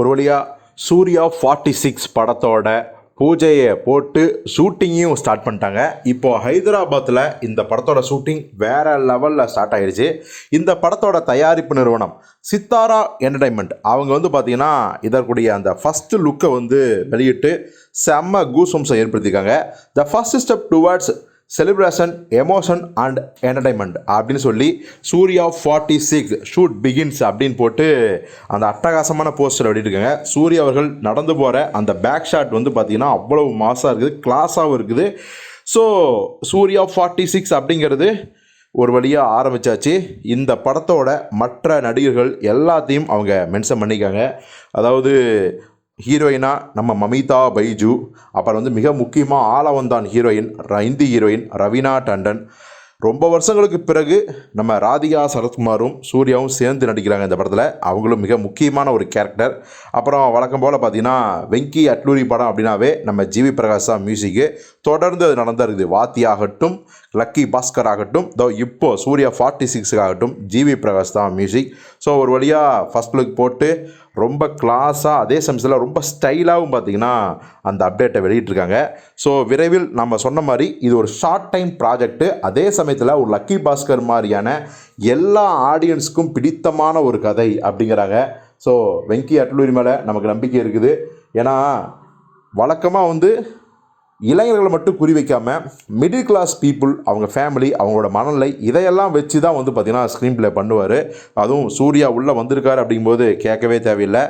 ஒரு வழியாக Surya forty six படத்தோட பூஜையை போட்டு ஷூட்டிங்கையும் ஸ்டார்ட் பண்ணிட்டாங்க. இப்போ ஹைதராபாத்தில் இந்த படத்தோட ஷூட்டிங் வேற லெவலில் ஸ்டார்ட் ஆகிடுச்சு இந்த படத்தோட தயாரிப்பு நிறுவனம் சித்தாரா என்டர்டைன்மெண்ட் அவங்க வந்து பார்த்தீங்கன்னா இதற்குடைய அந்த ஃபஸ்ட்டு லுக்கை வந்து வெளியிட்டு செம்ம கூசம்ஸை ஏற்படுத்தியிருக்காங்க. The first step towards celebration emotion and entertainment அப்படின்னு சொல்லி Suriya forty six shoot begins அப்படின்னு போட்டு அந்த அட்டகாசமான போஸ்டர் வெளியிட்டிருக்காங்க. சூர்யா அவர்கள் நடந்து போகிற அந்த பேக் ஷாட் வந்து பார்த்திங்கன்னா அவ்வளோ மாசாக இருக்குது கிளாஸாகவும் இருக்குது. ஸோ சூர்யா ஃபார்ட்டி சிக்ஸ் அப்படிங்கிறது ஒரு வழியாக ஆரம்பித்தாச்சு இந்த படத்தோட மற்ற நடிகர்கள் எல்லாத்தையும் அவங்க மென்ஷன் பண்ணிக்காங்க அதாவது ஹீரோயினா நம்ம மமிதா பைஜு. அப்புறம் வந்து மிக முக்கியமாக ஆலவந்தான் ஹீரோயின் ர- இந்தி ஹீரோயின் ரவீனா டண்டன். ரொம்ப வருஷங்களுக்கு பிறகு நம்ம ராதிகா சரத்குமாரும் சூர்யாவும் சேர்ந்து நடிக்கிறாங்க இந்த படத்தில். அவங்களும் மிக முக்கியமான ஒரு கேரக்டர். அப்புறம் வழக்கம் போல் பார்த்தீங்கன்னா வெங்கி அட்லூரி படம் அப்படின்னாவே நம்ம ஜிவி பிரகாஷ் தான் மியூசிக்கு தொடர்ந்து அது நடந்திருக்குது. வாத்தி ஆகட்டும் லக்கி பாஸ்கர் ஆகட்டும் தோ இப்போ சூர்யா ஃபார்ட்டி சிக்ஸுக்கு ஆகட்டும் ஜிவி பிரகாஷ் தான் மியூசிக். ஸோ ஒரு வழியாக ஃபஸ்ட் லுக் போட்டு ரொம்ப கிளாஸாக அதே சமயத்தில் ரொம்ப ஸ்டைலாகவும் பார்த்தீங்கன்னா அந்த அப்டேட்டை வெளியிட்டிருக்காங்க. ஸோ விரைவில் நம்ம சொன்ன மாதிரி இது ஒரு ஷார்ட் டைம் ப்ராஜெக்ட்டு அதே சமயத்தில் ஒரு லக்கி பாஸ்கர் மாதிரியான எல்லா ஆடியன்ஸுக்கும் பிடித்தமான ஒரு கதை அப்படிங்கிறாங்க. ஸோ வெங்கி அட்லூரி மேலே நமக்கு நம்பிக்கை இருக்குது. ஏன்னா வழக்கமாக வந்து இளைஞர்களை மட்டும் குறி வைக்காமல் மிடில் கிளாஸ் பீப்புள் அவங்க ஃபேமிலி அவங்களோட மனநிலை இதையெல்லாம் வச்சு தான் வந்து பார்த்திங்கன்னா ஸ்க்ரீன் ப்ளே பண்ணுவார். அதுவும் சூர்யா உள்ளே வந்திருக்காரு அப்படிங்கும்போது கேட்கவே தேவையில்லை.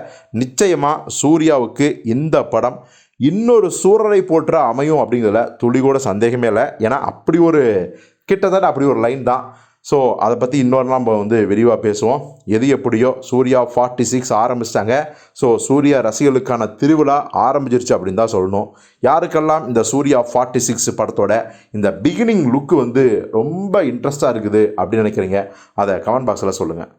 நிச்சயமாக சூர்யாவுக்கு இந்த படம் இன்னொரு சூரரை போற்ற அமையும் அப்படிங்கிறதுல துளி கூட சந்தேகமே இல்லை. ஏன்னா அப்படி ஒரு கிட்டத்தட்ட அப்படி ஒரு லைன் தான். ஸோ அதை பற்றி இன்னொரு நம்ம வந்து விரிவாக பேசுவோம். எது எப்படியோ சூர்யா ஃபார்ட்டி சிக்ஸ் ஆரம்பிச்சிட்டாங்க. ஸோ சூர்யா ரசிகர்களுக்கான திருவிழா ஆரம்பிச்சிருச்சு அப்படின்னு தான் சொல்லணும். யாருக்கெல்லாம் இந்த சூர்யா ஃபார்ட்டி சிக்ஸ் படத்தோட இந்த பிகினிங் லுக்கு வந்து ரொம்ப இன்ட்ரெஸ்டாக இருக்குது அப்படின்னு நினைக்கிறீங்க அதை கமெண்ட் பாக்ஸில் சொல்லுங்கள்